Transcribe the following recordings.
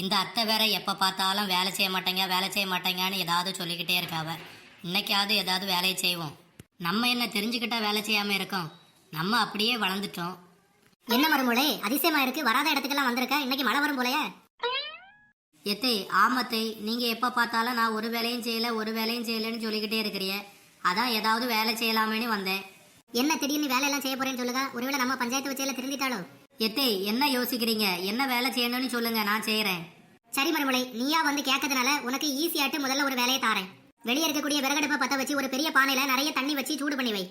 இந்த அத்தை வேற எப்போ பார்த்தாலும் வேலை செய்ய மாட்டேங்க வேலை செய்ய மாட்டேங்கன்னு ஏதாவது சொல்லிக்கிட்டே இருக்காவ இன்னைக்காவது ஏதாவது வேலையை செய்வோம். நம்ம என்ன தெரிஞ்சுக்கிட்டா வேலை செய்யாமல் இருக்கோம்? நம்ம அப்படியே வளர்ந்துட்டோம். என்ன மருமோளே அதிசயமா இருக்கு. வராத இடத்துக்கெல்லாம் வந்திருக்க? இன்னைக்கு மழை வரும் போலயே. எத்தை ஆமத்தை நீங்கள் எப்போ பார்த்தாலும் நான் ஒரு வேலையும் செய்யல ஒரு வேலையும் செய்யலைன்னு சொல்லிக்கிட்டே இருக்கிறிய. அதான் ஏதாவது வேலை செய்யலாமேன்னு வந்தேன். என்ன திடீர்னு வேலையெல்லாம் செய்ய போறேன்னு சொல்லுங்க ஒருவேளை நம்ம பஞ்சாயத்து வச்சையில திருந்திட்டாளோ எத்தை என்ன யோசிக்கிறீங்க? என்ன வேலை செய்யணும்னு சொல்லுங்க நான் செய்கிறேன் சரி மருமலை நீயா வந்து கேட்கறதுனால உனக்கு ஈஸியாட்டு முதல்ல ஒரு வேலையை தாரேன். வெளியே இருக்கக்கூடிய விறகடுப்பை பத்த வச்சு ஒரு பெரிய பானையில நிறைய தண்ணி வச்சு சூடு பண்ணி வை.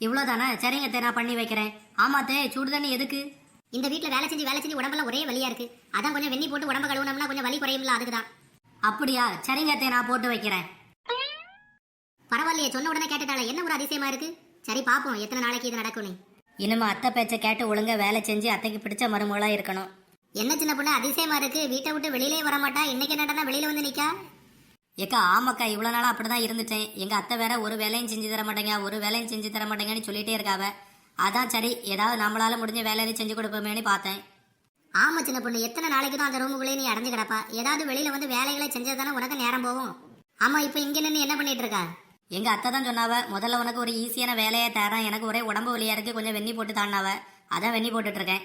இவ்வளோதானே சரிங்க அத்தை நான் பண்ணி வைக்கிறேன். ஆமாத்தே சுடு தண்ணி எதுக்கு? இந்த வீட்ல வேலை செஞ்சு வேலை செஞ்சு உடம்பெல்லாம் ஒரே வலியா இருக்கு. அதான் கொஞ்சம் வெண்ணி போட்டு உடம்ப கழுவுனோம்னா கொஞ்சம் வலி குறையும்ல அதுக்கு தான் அப்படியா? சரிங்க அத்தை நான் போட்டு வைக்கிறேன். பரவாயில்லையே சொன்ன உடனே கேட்டுட்டால என்ன ஒரு அதிசயமா இருக்கு? சரி பாப்போம் எத்தனை நாளைக்கு இது நடக்கும் இனிமே அத்தை பேச்சை கேட்டு ஒழுங்கா வேலை செஞ்சு அத்தைக்கு பிடிச்ச மருமகளா இருக்கணும். என்ன சின்ன பொண்ணு? அதிசயமா இருக்கு. வீட்டை விட்டு வெளியிலே வர மாட்டா? இன்னைக்கு என்னடா வெளியில வந்து நிக்கா? ஏக்கா ஆமாக்கா இவ்வளோ நாளாக அப்படி தான் இருந்துட்டேன். எங்கள் அத்தை வேற ஒரு வேலையும் செஞ்சு தர மாட்டேங்க ஒரு வேலையும் செஞ்சு தர மாட்டேங்கன்னு சொல்லிட்டே இருக்காவ. அதான் சரி ஏதாவது நம்மளால முடிஞ்ச வேலையை செஞ்சு கொடுப்போமேன்னு பார்த்தேன். ஆமா சின்ன பொண்ணு எத்தனை நாளைக்கு தான் அந்த ரூமுக்குள்ளே நீ அடைஞ்சு கிடப்பா? ஏதாவது வெளியில வந்து வேலைகளை செஞ்சது தானே உனக்கு நேரம் போகும். ஆமா இப்ப இங்க நின்று என்ன பண்ணிட்டு இருக்கா? எங்கள் அத்தை தான் சொன்னாவ முதல்ல உனக்கு ஒரு ஈஸியான வேலையை தரேன். எனக்கு ஒரே உடம்பு வலியா இருக்கு. கொஞ்சம் வெண்ணி போட்டு தாண்டாவ. அதான் வெண்ணி போட்டுட்டு இருக்கேன்.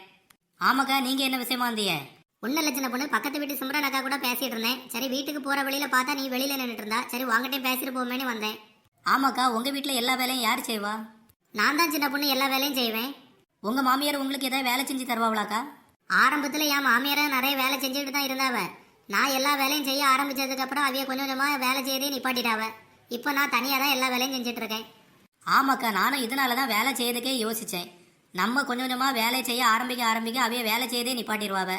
ஆமாக்கா நீங்கள் என்ன விஷயமா வந்தீங்க? ஒன்னும் இல்ல சின்ன பொண்ணு. பக்கத்து வீட்டு சிம்ரன் அக்கா கூட பேசிட்டு இருந்தேன். சரி வீட்டுக்கு போற வழியில பார்த்தா நீ வெளியில நின்னுட்டு இருந்தா. சரி வாங்கிட்டே பேசிட்டு போமேன்னு வந்தேன். ஆமாக்கா உங்கள் வீட்டில் எல்லா வேலையும் யார் செய்வா? நான் தான் சின்ன பொண்ணு. எல்லா வேலையும் செய்வேன். உங்கள் மாமியார் உங்களுக்கு ஏதாவது வேலை செஞ்சு தருவாங்களாக்கா ஆரம்பத்துல என் மாமியார நிறைய வேலை செஞ்சுட்டு தான் இருந்தாவ. நான் எல்லா வேலையும் செய்ய ஆரம்பிச்சதுக்கு அப்புறம் அவிய கொஞ்சம் கொஞ்சமா வேலை செய்யறதே நிப்பாட்டிட்டாவ. இப்போ நான் தனியா தான் எல்லா வேலையும் செஞ்சுட்டு இருக்கேன் ஆமாக்கா நானும் இதனால தான் வேலை செய்யறதுக்கே யோசித்தேன் நம்ம கொஞ்சம் கொஞ்சமாக வேலை செய்ய ஆரம்பிக்க ஆரம்பிக்க அவைய வேலை செய்யதே நிப்பாட்டிடுவாவ.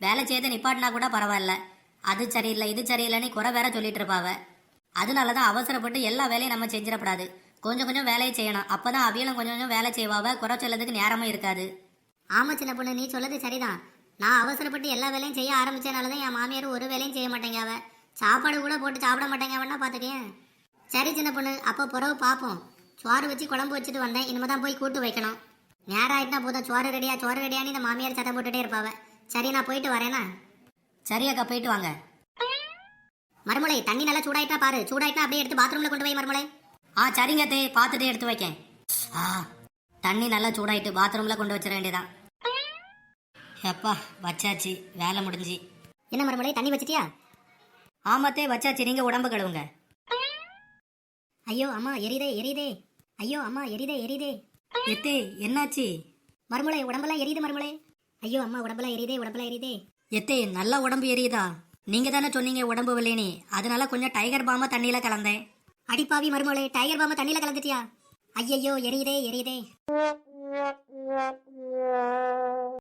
வேலை செய்யதை நிப்பாட்டினா கூட பரவாயில்ல. அது சரியில்லை இது சரியில்லைன்னு குறை வேற சொல்லிட்டு இருப்பாவ அதனால தான் அவசரப்பட்டு எல்லா வேலையும் நம்ம செஞ்சிடக்கூடாது. கொஞ்சம் கொஞ்சம் வேலையை செய்யணும். அப்போ தான் அவியலும் கொஞ்சம் கொஞ்சம் வேலை செய்வாவ. குறை சொல்லதுக்கு நேரமும் இருக்காது. ஆமா சின்ன பொண்ணு நீ சொல்லது சரிதான். நான் அவசரப்பட்டு எல்லா வேலையும் செய்ய ஆரம்பிச்சனால தான் என் மாமியார் ஒரு வேலையும் செய்ய மாட்டேங்க அவ சாப்பாடு கூட போட்டு சாப்பிட மாட்டேங்க அவனா பார்த்துக்கேன் சரி சின்ன பொண்ணு. அப்போ பிறகு பார்ப்போம் சோறு வச்சு குழம்பு வச்சுட்டு வந்தேன். இனிமே தான் போய் கூட்டு வைக்கணும். நேரம் ஆயிட்டுனா போதும். சோறு ரெடியா சோறு ரெடியான்னு இந்த மாமியார் சத்தம் போட்டுட்டே இருப்பாவ. சரி நான் போயிட்டு வரேனா? அக்கா போயிட்டு வாங்க. மறுமலை தண்ணி நல்லா சூடாயிட்டா பாரு. சூடாயிட்டா அப்படியே எடுத்து பாத்ரூம்ல கொண்டு போய் மறுமலை ஆ சரிங்க தே பார்த்துட்டு எடுத்து வைக்கேன். ஆ தண்ணி நல்லா சூடாயிட்டு பாத்ரூமில் கொண்டு வச்சிட வேண்டியதான் எப்பா வச்சாச்சு. வேலை முடிஞ்சு. என்ன மறுமலை தண்ணி வச்சிட்டியா? ஆமாத்தே வச்சாச்சு. நீங்கள் உடம்பு கழுவுங்க. ஐயோ அம்மா எரியுதே எரியுதே. ஐயோ அம்மா எரியுதே எரியுதே. எத்தே என்னாச்சு? மறுமலை உடம்பெல்லாம் எரியுது மறுமலை ஐயோ அம்மா உடம்பெல்லாம் எரியுதே உடம்பெல்லாம் எரியுதே. எத்தே நல்லா உடம்பு எரியுதா? நீங்க தானே சொன்னீங்க உடம்பு வில்லைனி அதனால கொஞ்சம் டைகர் பாம தண்ணியில கலந்தேன். அடிப்பாவி மறுமலை டைகர் பாம தண்ணியில கலந்துட்டியா? ஐயையோ எரியுதே எரியுதே.